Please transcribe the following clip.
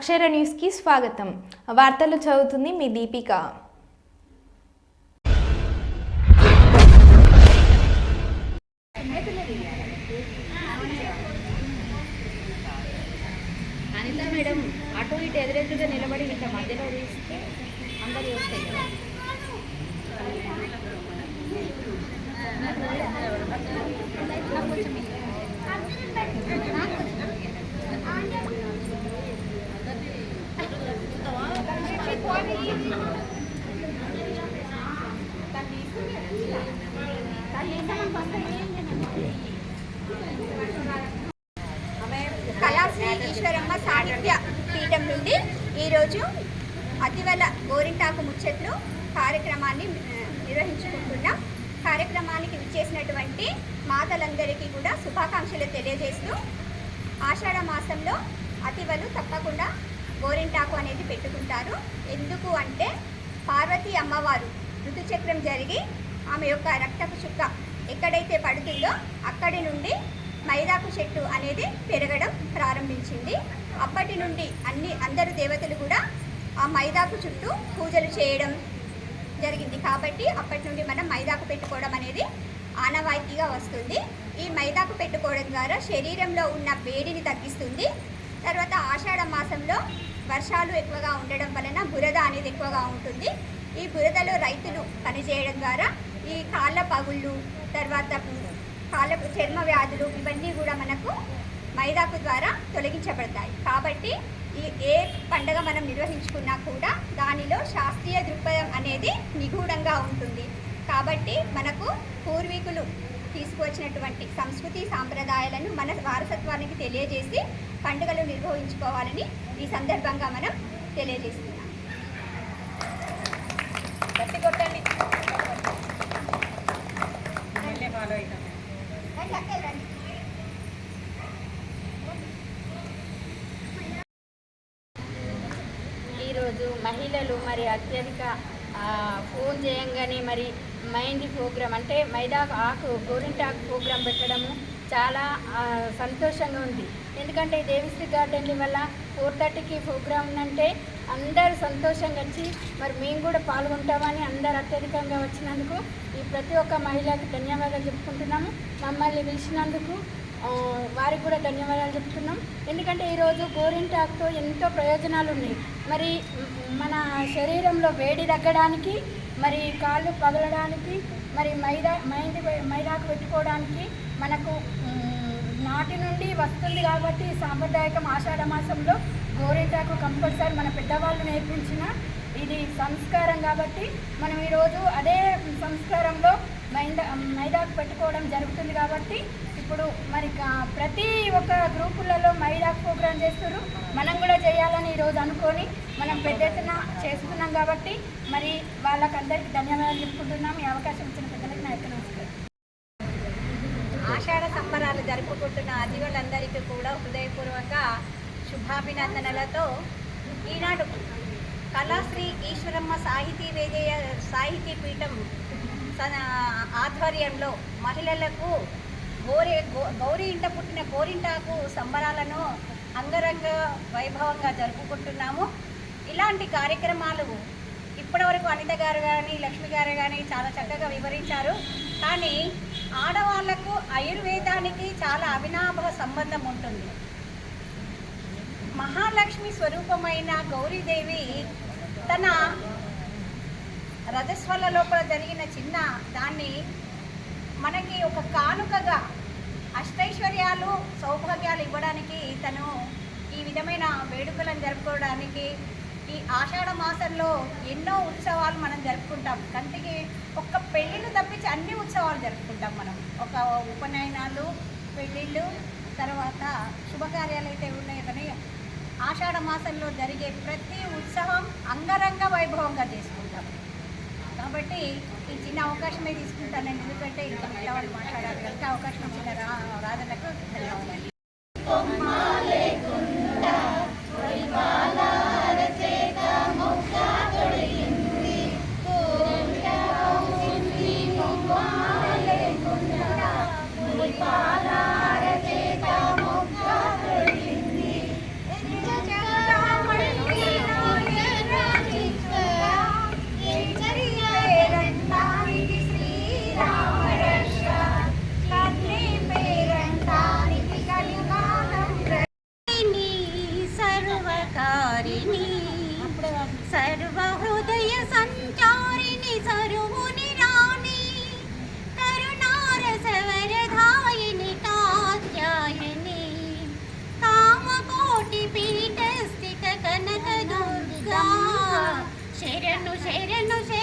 అక్షర న్యూస్కి స్వాగతం. వార్తలు చదువుతుంది మీ దీపిక. అనిత మేడం అటు ఇటు ఎదురెదురుగా నిలబడి ఇంత మధ్యలో తీస్తే అందరు చూస్తాయి కళాశ్రీ ఈశ్వరమ్మ సాహిత్య పీఠం నుండి ఈరోజు అతివల గోరింటాకు ముచ్చట్లు కార్యక్రమాన్ని నిర్వహించుకుంటున్నాం. కార్యక్రమానికి విచ్చేసినటువంటి మాతలందరికీ కూడా శుభాకాంక్షలు తెలియజేస్తూ ఆషాఢ మాసంలో అతివలు తప్పకుండా గోరింటాకు అనేది పెట్టుకుంటారు. ఎందుకు అంటే పార్వతీ అమ్మవారు ఋతుచక్రం జరిగి ఆమె యొక్క రక్తపు చుక్క ఎక్కడైతే పడుతుందో అక్కడి నుండి మైదాకు చెట్టు అనేది పెరగడం ప్రారంభించింది. అప్పటి నుండి అన్ని అందరు దేవతలు కూడా ఆ మైదాకు చుట్టూ పూజలు చేయడం జరిగింది. కాబట్టి అప్పటి నుండి మనం మైదాకు పెట్టుకోవడం అనేది ఆనవాయితీగా వస్తుంది. ఈ మైదాకు పెట్టుకోవడం ద్వారా శరీరంలో ఉన్న వేడిని తగ్గిస్తుంది. తర్వాత ఆషాఢ మాసంలో వర్షాలు ఎక్కువగా ఉండడం వలన బురద అనేది ఎక్కువగా ఉంటుంది. ఈ బురదలో రైతులు పనిచేయడం ద్వారా ఈ కాళ్ళ పగుళ్ళు తర్వాత కాళ్ళ చర్మ వ్యాధులు ఇవన్నీ కూడా మనకు మైదాకు ద్వారా తొలగించబడతాయి. కాబట్టి ఈ ఏ పండగ మనం నిర్వహించుకున్నా కూడా దానిలో శాస్త్రీయ దృక్పథం అనేది నిగూఢంగా ఉంటుంది. కాబట్టి మనకు పూర్వీకులు తీసుకువచ్చినటువంటి సంస్కృతి సాంప్రదాయాలను మన వారసత్వానికి తెలియజేసి పండుగలు నిర్వహించుకోవాలని ఈ సందర్భంగా మనం తెలియజేస్తున్నాం. ఈరోజు మహిళలు మరి అత్యధిక ఆ, ఫోన్ చేయంగానే మరి మైంది ప్రోగ్రామ్ అంటే మైదా ఆకు గోరింటాకు ప్రోగ్రాం పెట్టడము చాలా సంతోషంగా ఉంది. ఎందుకంటే దేవిశ్రీ గార్డెన్ వల్ల ఫోర్ థర్టీకి ప్రోగ్రామ్ ఉందంటే అందరు సంతోషంగా వచ్చి మరి మేము కూడా పాల్గొంటామని అందరు అత్యధికంగా వచ్చినందుకు ఈ ప్రతి ఒక్క మహిళకి ధన్యవాదాలు చెప్పుకుంటున్నాము. మమ్మల్ని పిలిచినందుకు వారికి కూడా ధన్యవాదాలు చెప్తున్నాం ఎందుకంటే ఈరోజు గోరింటాకుతో ఎంతో ప్రయోజనాలు ఉన్నాయి. మరి మన శరీరంలో వేడి తగ్గడానికి మరి కాళ్ళు పగలడానికి మరి మైదా మైంది మైదాకు పెట్టుకోవడానికి మనకు నాటి నుండి వస్తుంది కాబట్టి సాంప్రదాయకం ఆషాఢ మాసంలో గోరింటాకు కంపల్సరీ మన పెద్దవాళ్ళు నేర్పించిన ఇది సంస్కారం కాబట్టి మనం ఈరోజు అదే సంస్కారంలో మైదా మైదాకు పెట్టుకోవడం జరుగుతుంది కాబట్టి ఇప్పుడు మరి ప్రతి ఒక్క గ్రూపులలో మైదాకు ప్రోగ్రామ్ చేస్తారు మనం కూడా చేయాలని ఈరోజు అనుకొని మనం పెద్ద ఎత్తున చేస్తున్నాం కాబట్టి మరి వాళ్ళకందరికీ ధన్యవాదాలు చెప్పుకుంటున్నాం. ఈ అవకాశం ఇచ్చిన పెద్దలకి నా యొక్క నమస్కారం. ఆషాఢ సంబరాలు జరుపుకుంటున్న అతివలందరికీ కూడా హృదయపూర్వక శుభాభినందనలతో ఈనాడు కళాశ్రీ ఈశ్వరమ్మ సాహితీ వేదే సాహితీ పీఠం ఆధ్వర్యంలో మహిళలకు గోరి గో- గౌరీ ఇంట పుట్టిన గోరింటాకు సంబరాలను అంగరంగ వైభవంగా జరుపుకుంటున్నాము. ఇలాంటి కార్యక్రమాలు ఇప్పటివరకు అనిత గారు కానీ లక్ష్మి గారు కానీ చాలా చక్కగా వివరించారు. కానీ ఆడవాళ్ళకు ఆయుర్వేదానికి చాలా అవినాభ సంబంధం ఉంటుంది. మహాలక్ష్మి స్వరూపమైన గౌరీదేవి తన రజస్వల లోపల జరిగిన చిన్న దాన్ని మనకి ఒక కానుకగా అష్టైశ్వర్యాలు సౌభాగ్యాలు ఇవ్వడానికి తను ఈ విధమైన వేడుకలను జరుపుకోవడానికి ఈ ఆషాఢ మాసంలో ఎన్నో ఉత్సవాలు మనం జరుపుకుంటాం. కంటికి ఒక్క పెళ్ళిళ్ళు తప్పించి అన్ని ఉత్సవాలు జరుపుకుంటాం మనం. ఒక ఉపనయనాలు పెళ్ళిళ్ళు తర్వాత శుభకార్యాలు అయితే ఉన్నాయి కానీ ఆషాఢ మాసంలో జరిగే ప్రతి ఉత్సవం అంగరంగ వైభవంగా చేసుకుంటాం. కాబట్టి ఈ చిన్న అవకాశమే తీసుకుంటాను నేను. ఎందుకంటే ఇంకా పిల్లవాళ్ళు వాళ్ళు మాట్లాడాలి కనుక అవకాశం ఇచ్చిన రా రాధలకు ధన్యవాదాలు హరిని సర్వహృదయ సంచారిణి సరువుని రాణి కరుణారసవరధాయిని కాత్యాయని కామకోటి పీఠస్థిత కనక దుర్గా శరణు శరణు శరణు